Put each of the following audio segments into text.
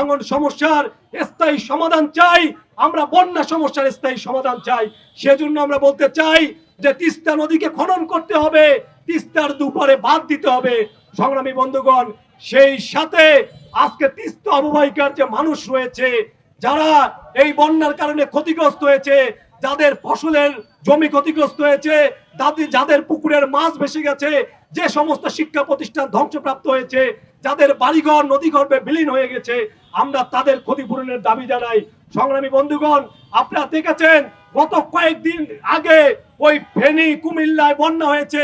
ভাঙন সমস্যার স্থায়ী সমাধান চাই। আমরা বন্যা সমস্যার স্থায়ী সমাধান চাই। সেজন্য আমরা বলতে চাই যে তিস্তা নদীকে খনন করতে হবে। তিস্তার দুপারে বাদ দিতে হবে। সংগ্রামী বন্ধুগণ, সেই সাথে আজকে তিস্তা অববাহিকার যে মানুষ রয়েছে, যারা এই বন্যার কারণে ক্ষতিগ্রস্ত হয়েছে, যাদের ফসলের জমি ক্ষতিগ্রস্ত হয়েছে যাদের পুকুরের মাছ ভেসে গেছে, যে সমস্ত শিক্ষা প্রতিষ্ঠান ধ্বংসপ্রাপ্ত হয়েছে যাদের বাড়িঘর নদী গর্ভে বিলীন হয়ে গেছে, আমরা তাদের ক্ষতিপূরণের দাবি জানাই। সংগ্রামী বন্ধুগণ, আপনারা দেখেছেন, গত কয়েকদিন আগে ওই ফেনী কুমিল্লায় বন্যা হয়েছে,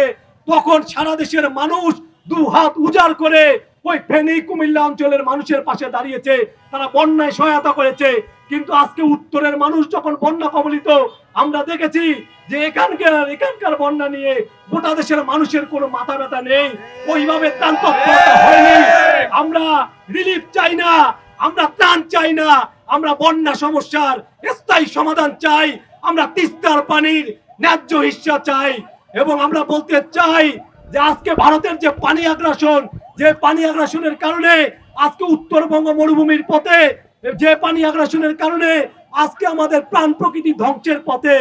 তখন সারা দেশের মানুষ দু হাত উজাড় করে ওই ফেনী কুমিল্লা অঞ্চলের মানুষের পাশে দাঁড়িয়েছে। তারা বন্যায় সহায়তা করেছে। কিন্তু আজকে উত্তরের মানুষ যখন বন্যা কবলিত আমরা দেখেছি যে এখানকার এখানকার বন্যা নিয়ে গোটা দেশের মানুষের কোনো মাথা ব্যথা নেই, ওইভাবে আমরা রিলিফ চাই না, আমরা ত্রাণ চাই না, আমরা বন্যা সমস্যার স্থায়ী সমাধান চাই, আমরা তিস্তার পানির ন্যায্য হিস্সা চাই এবং আমরা বলতে চাই যে আজকে ভারতের যে পানি আগ্রাসন, যে পানি আগ্রাসনের কারণে আজকে উত্তরবঙ্গ মরুভূমির পথে যে পানি আগ্রাসনের কারণে আজকে আমাদের প্রাণ প্রকৃতি ধ্বংসের পথে,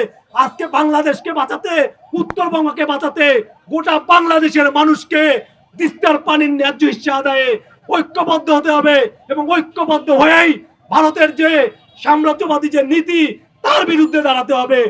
আজকে বাংলাদেশকে বাঁচাতে, উত্তরবঙ্গকে বাঁচাতে, গোটা বাংলাদেশের মানুষকে তিস্তার পানির ন্যায্য হিসা আদায়ে ঐক্যবদ্ধ হতে হবে এবং ঐক্যবদ্ধ হয়েই ভারতের যে সাম্রাজ্যবাদী যে নীতি, তার বিরুদ্ধে দাঁড়াতে হবে।